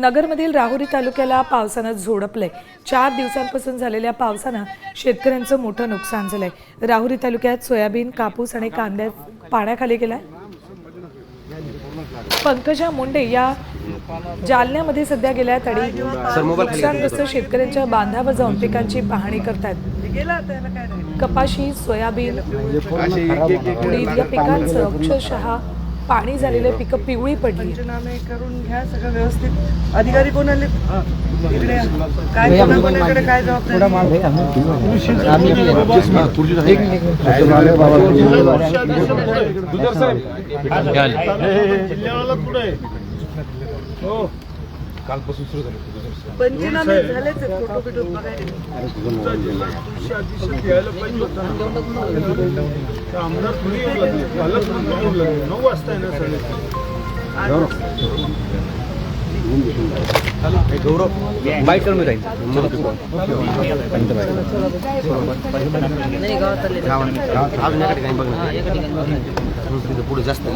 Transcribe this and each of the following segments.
नगरमधील राहुरी तालुक्याला पावसानं झोडपलंय. चार दिवसांपासून झालेल्या पावसानं शेतकऱ्यांचं मोठं नुकसान झालंय. राहुरी तालुक्यात सोयाबीन कापूस आणि कांद्या पाण्याखाली गेलाय. पंकजा मुंडे या जालन्यामध्ये सध्या गेल्या तडी नुकसानग्रस्त शेतकऱ्यांच्या बांधावर जाऊन पिकांची पाहणी करतात कपाशी सोयाबीन उडीद या पिकांचं अक्षरशः पाणी झालेलं पिकं पिवळी पडली पंचनामे करून घ्या सगळं व्यवस्थित अधिकारी कोण आले इकडे. काय कोणा- कोणाकडे काय जबाबदारी पंचनामे झालेच आहेत, फोटो बिटो बघायला आमदार थोडी नऊ वाजता आहे ना सगळे पुढे जास्त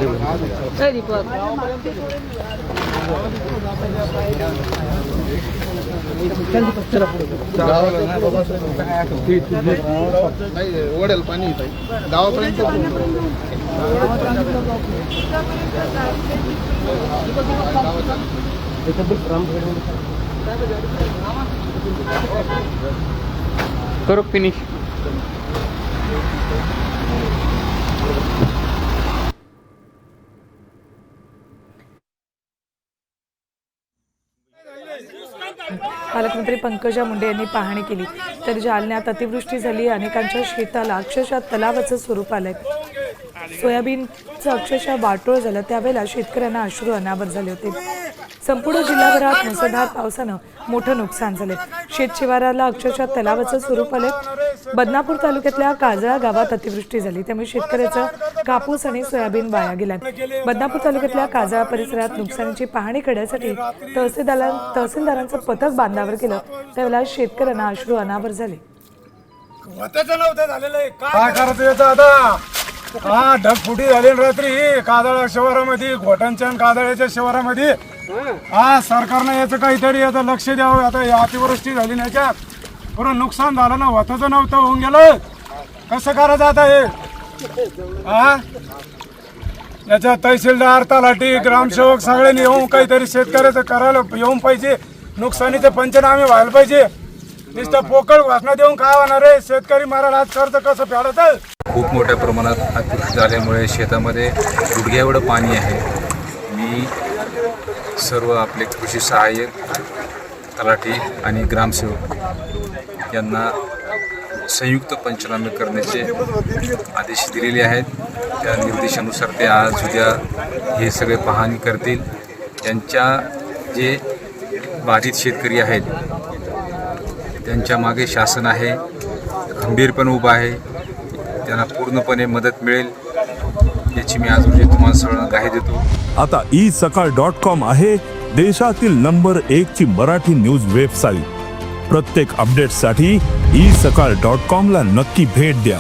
ओढेल पाणी गावापर्यंत गावापर्यंत करो फिनिश पालकमंत्री पंकजा मुंडे यांनी पाहणी केली. तर जालन्यात अतिवृष्टी झाली. अनेकांच्या शेताला अक्षरशः तलावाचं स्वरूप आलंय. सोयाबीनचं अक्षरशः वाटोळ झालं. त्यावेळेला शेतकऱ्यांना अश्रू अनावर झाले होते. संपूर्ण जिल्हाभरात मुसळधार पावसानं मोठं नुकसान झालंय. शेतशिवाराला अक्षरशः तलावाचं स्वरूप आलंय. बदनापूर तालुक्यातल्या काजळा गावात अतिवृष्टी झाली. त्यामुळे शेतकऱ्याचं कापूस आणि सोयाबीन वाया गेलाय. बदनापूर तालुक्यातल्या काजळा परिसरात नुकसानीची पाहणी करण्यासाठी तहसीलदार तहसीलदारांचं पथक बांधावर केलं. त्यावेळेला शेतकऱ्यांना अश्रू अनावर झाले. झालेलं आहे. काय करायचं आता? हा ढगफुटी झाली ना रात्री. कादळा शहरामध्ये घोटांच्या आणि कादळ्याच्या शहरामध्ये हा सरकारनं याचं काहीतरी आता लक्ष द्यावं. आता या अतिवृष्टी झाली नाही का? पुरं नुकसान झालं ना होताचं नव्हतं होऊन गेलं. कसं करायचं आता हे? हा? याच्या तहसीलदार तलाठी ग्रामसेवक सगळ्यांनी येऊन काहीतरी शेतकऱ्याचं करायला येऊन पाहिजे. नुकसानीचे पंचनामे व्हायला पाहिजे. नुसतं पोकळ घोषणा देऊन काय होणार आहे शेतकरी महाराज आज कर्ज कसं फेडत खूप मोठ्या प्रमाणात अतिवृष्टी झाल्यामुळे शेतामध्ये गुडघ्या एवढं पाणी आहे. मी सर्व आपले कृषी सहाय्यक तलाठी आणि ग्रामसेवक यांना संयुक्त पंचनामे करण्याचे आदेश दिलेले आहेत. त्या निर्देशानुसार ते आज उद्या हे सगळे पाहणी करतील. त्यांच्या जे बाधित शेतकरी आहेत त्यांच्या मागे शासन आहे. खंबीरपण उभं आहे. त्यांना पूर्णपणे मदत मिळेल याची मी आज म्हणजे तुम्हाला सगळं ग्वाही देतो. आता ई सकाळ डॉट कॉम आहे देशातील नंबर एक ची मराठी न्यूज वेबसाईट. प्रत्येक अपडेटसाठी ई सकाळ डॉट कॉम ला नक्की भेट द्या.